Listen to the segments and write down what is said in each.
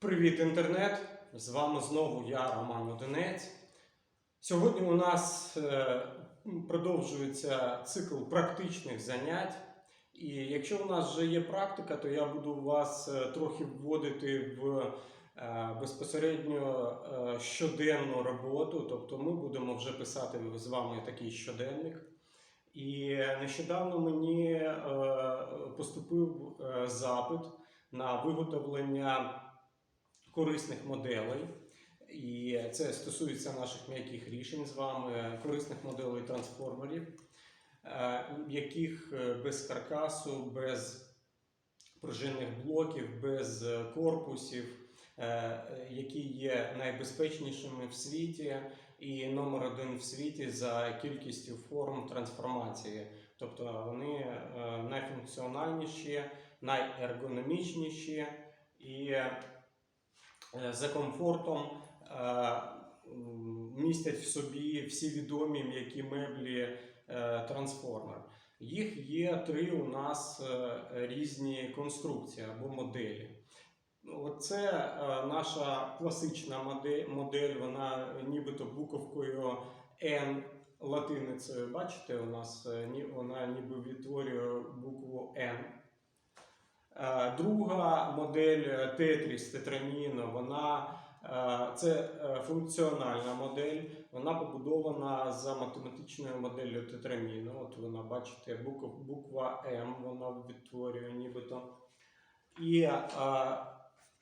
Привіт, інтернет! З вами знову я, Роман Одинець. Сьогодні у нас е, продовжується цикл практичних занять. І якщо у нас вже є практика, то я буду вас е, трохи вводити в е, безпосередньо щоденну роботу. Тобто ми будемо вже писати з вами такий щоденник. І нещодавно мені поступив запит на виготовлення корисних моделей. І це стосується наших м'яких рішень з вами, корисних моделей трансформерів, е, яких е, без каркасу, без пружинних блоків, без е, корпусів, які є найбезпечнішими в світі і номер один в світі за кількістю форм трансформації. Тобто вони найфункціональніші, найергономічніші і за комфортом е, містять в собі всі відомі м'які меблі е, трансформер. Їх є три у нас е, різні конструкції або моделі. Оце е, наша класична модель, модель, вона нібито буковкою N латиницею. Бачите, у нас е, вона ніби відтворює букву. Е, Друга модель е, Tetris Tetramino, вона е, це е, функціональна модель. Вона побудована за математичною моделлю Tetramino. От вона, бачите, буква, М вона відтворює нібито. І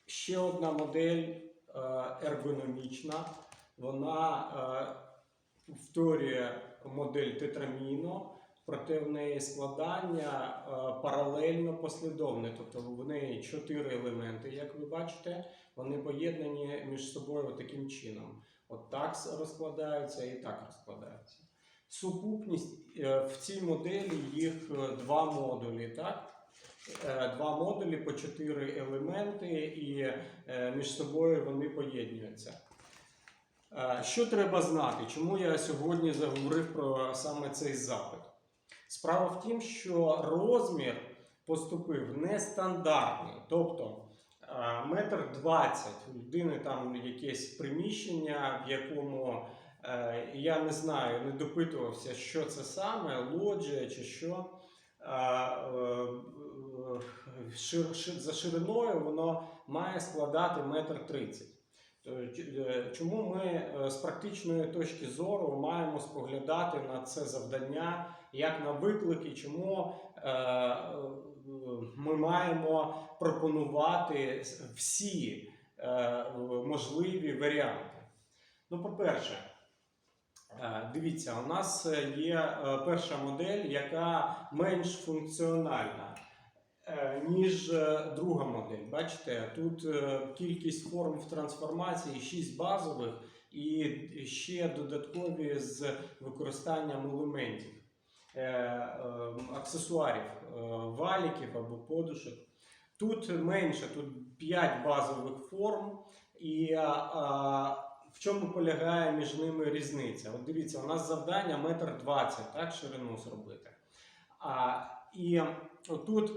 ще одна модель ергономічна. Вона повторює модель Tetramino, неї складання е, паралельно послідовне. Тобто в неї чотири елементи, як ви бачите, вони поєднані між собою таким чином. От так розкладаються і так розкладаються. Сукупність е, в цій моделі їх е, два модулі, так? Два модулі по чотири елементи, і між собою вони поєднуються. Що треба знати? Чому я сьогодні заговорив про саме цей запит? Справа в тім, що розмір поступив нестандартний, тобто е, метр двадцять у людини там якесь приміщення, в якому е, я не знаю, не допитувався, що це саме, лоджія чи що. Е, За шириною воно має складати метр тридцять. Ч- е, Чому ми е, з практичної точки зору маємо споглядати на це завдання як на виклик і чому е, е, ми маємо пропонувати всі е, можливі варіанти? Ну, по-перше, е, дивіться, у нас є е, перша модель, яка менш функціональна. Е, Ніж е, друга модель. Бачите, тут е, кількість форм в трансформації 6 базових і ще додаткові з використанням елементів, аксесуарів, валіків або подушок. Тут менше, тут 5 базових форм, і а, в чому полягає між ними різниця? От дивіться, у нас завдання метр двадцять, ширину зробити. А, і отут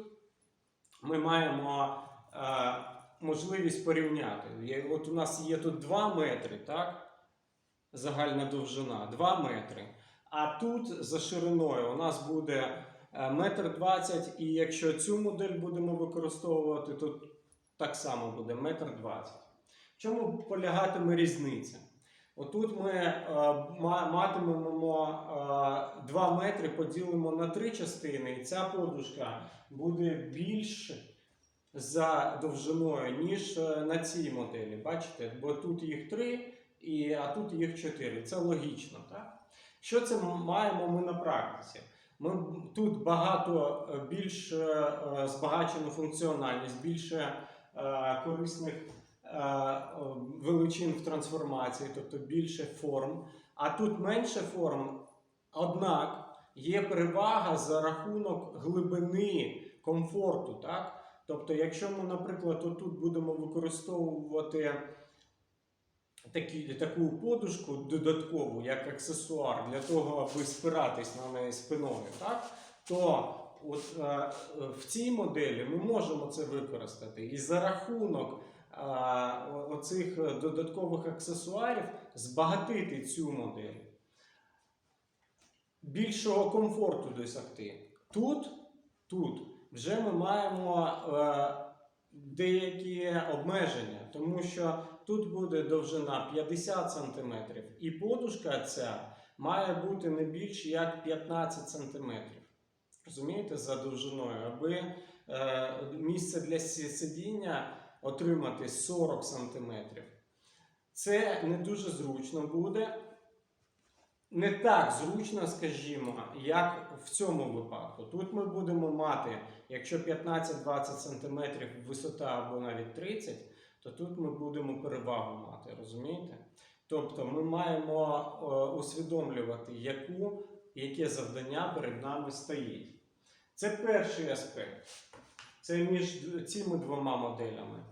ми маємо е, можливість порівняти. От у нас є тут 2 метри, так? Загальна довжина 2 метри. А тут за шириною у нас буде е, метр двадцять, і якщо цю модель будемо використовувати, то так само буде метр двадцять. В чому полягатиме різниця? Отут ми е, матимемо е, 2 метри, поділимо на три частини, і ця подушка буде більше за довжиною, ніж е, на цій моделі. Бачите? Бо тут їх три, а тут їх чотири. Це логічно, так? Що це маємо ми на практиці? Ми тут багато е, більш е, е, збагачену функціональність, більше е, корисних е, е, величин в трансформації, тобто більше форм. А тут менше форм, однак є перевага за рахунок глибини комфорту. Так? Тобто, якщо ми, наприклад, отут будемо використовувати такі, таку подушку додаткову, як аксесуар, для того, аби спиратись на неї спиною, так? то от, е, в цій моделі ми можемо це використати. І за рахунок е, оцих е, додаткових аксесуарів, збагатити цю модель, більшого комфорту досягти. Тут, тут вже ми маємо е, деякі обмеження, тому що тут буде довжина 50 см, і подушка ця має бути не більше як 15 см. Розумієте, за довжиною, аби е, місце для сидіння отримати 40 см. Це не дуже зручно буде. Не так зручно, скажімо, як в цьому випадку. Тут ми будемо мати, якщо 15-20 см висота або навіть 30 то тут ми будемо перевагу мати, розумієте? Тобто ми маємо е, усвідомлювати, яку, яке завдання перед нами стоїть. Це перший аспект. Це між цими двома моделями.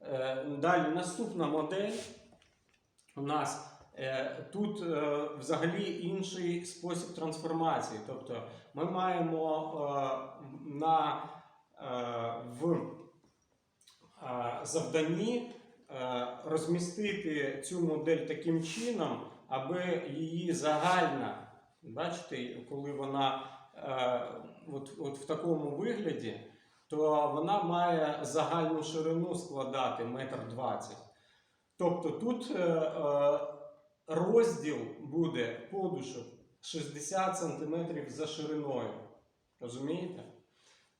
Е, Далі наступна модель. У нас е, тут е, взагалі інший спосіб трансформації. Тобто ми маємо на, в завданні розмістити цю модель таким чином, аби її загальна, бачите, коли вона от, от в такому вигляді, то вона має загальну ширину складати метр двадцять. Тобто тут е, е, розділ буде подушок 60 см за шириною. Розумієте?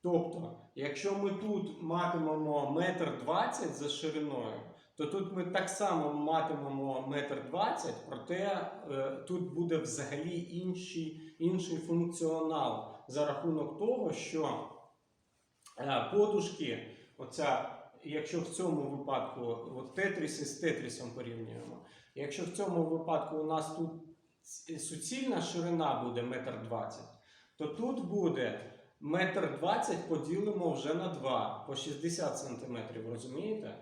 Тобто, якщо ми тут матимемо метр двадцять за шириною, то тут ми так само матимемо метр двадцять, проте е, тут буде взагалі інший, інший функціонал за рахунок того, що подушки, оця, якщо в цьому випадку от тетріс із тетрісом порівнюємо, якщо в цьому випадку у нас тут суцільна ширина буде метр двадцять, то тут буде метр двадцять поділимо вже на 2 по 60 сантиметрів, розумієте?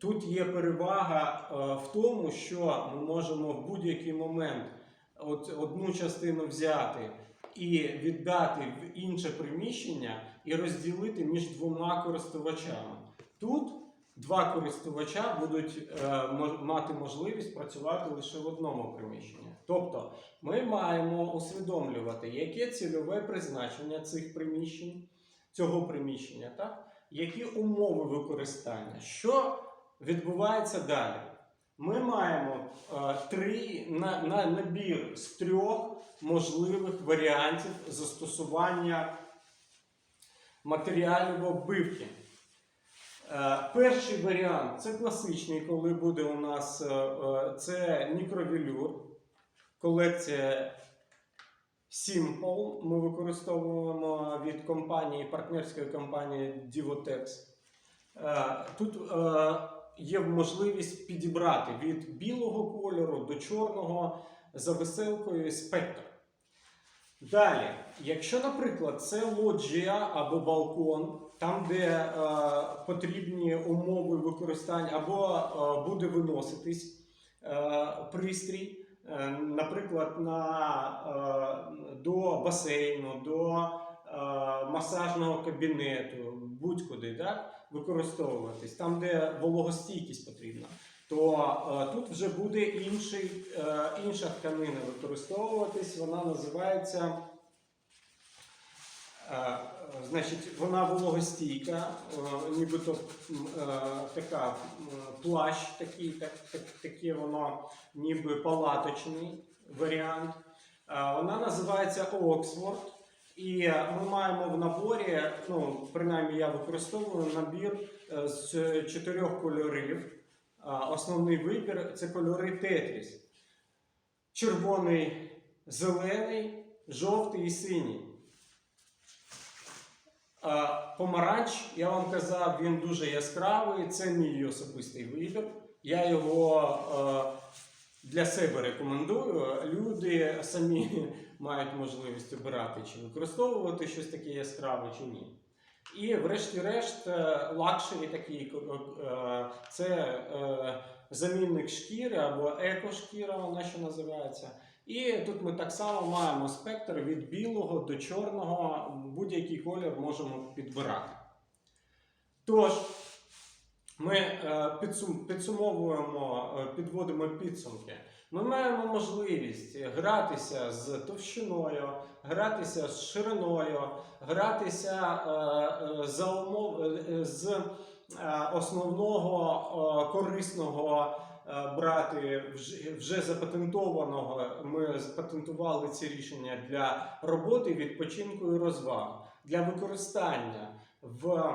Тут є перевага е, в тому, що ми можемо в будь-який момент одну частину взяти і віддати в інше приміщення і розділити між двома користувачами. Тут два користувача будуть е, мати можливість працювати лише в одному приміщенні. Тобто ми маємо усвідомлювати, яке цільове призначення цих приміщень, цього приміщення, так? які умови використання, що відбувається далі. Ми маємо е, три на, на набір з трьох можливих варіантів застосування матеріалів оббивки. Е, Перший варіант це класичний, коли буде у нас е, е, це мікровелюр, колекція Simple. Ми використовуємо від компанії, партнерської компанії Divotex. Тут є можливість підібрати від білого кольору до чорного за веселкою спектр. Далі, якщо, наприклад, це лоджія або балкон, там, де е, потрібні умови використання, або е, буде виноситись е, пристрій, е, наприклад, на, е, до басейну, до е, масажного кабінету, будь-куди, так, використовуватись, там, де вологостійкість потрібна, то е, тут вже буде інший, е, інша тканина використовуватись, вона називається. Е, Значить, вона вологостійка, нібито така плащ, такий, так, так, таке воно ніби палаточний варіант. Вона називається Оксфорд. І ми маємо в наборі, ну, принаймні я використовую набір з чотирьох кольорів. Основний вибір це кольори Тетріс. Червоний, зелений, жовтий і синій. Помаранч, я вам казав, він дуже яскравий. Це мій особистий вибір. Я його для себе рекомендую. Люди самі мають можливість обирати, чи використовувати щось таке яскраве, чи ні. І, врешті-решт, е, лакшері такий е, це е, замінник шкіри або екошкіра, вона ще називається. І тут ми так само маємо спектр від білого до чорного, будь-який колір можемо підбирати. Тож, ми підсум, підсумовуємо, підводимо підсумки. Ми маємо можливість гратися з товщиною, гратися з шириною, гратися е, е, за умов е, е, з е, основного е, корисного е, брати вже, вже запатентованого. Ми запатентували ці рішення для роботи, відпочинку і розваг, для використання в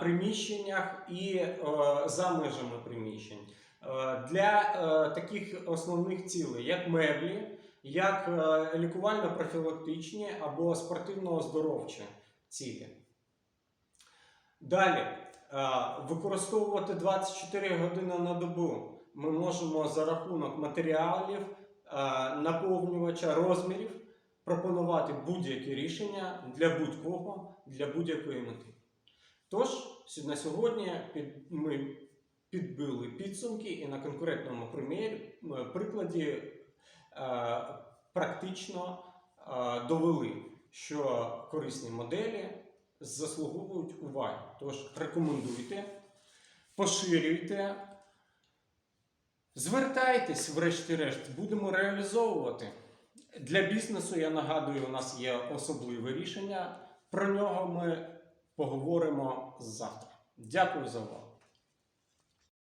приміщеннях і е, за межами приміщень. Е, Для е, таких основних цілей, як меблі, як е, лікувально-профілактичні або спортивно-оздоровчі цілі. Далі, використовувати 24 години на добу ми можемо за рахунок матеріалів, наповнювача, розмірів пропонувати будь-які рішення для будь-кого, для будь-якої мети. Тож, на сьогодні ми підбили підсумки і на конкретному прикладі е, практично е, довели, що корисні моделі заслуговують уваги. Тож рекомендуйте, поширюйте, звертайтесь, врешті-решт, будемо реалізовувати. Для бізнесу, я нагадую, у нас є особливе рішення. Про нього ми поговоримо завтра. Дякую за увагу.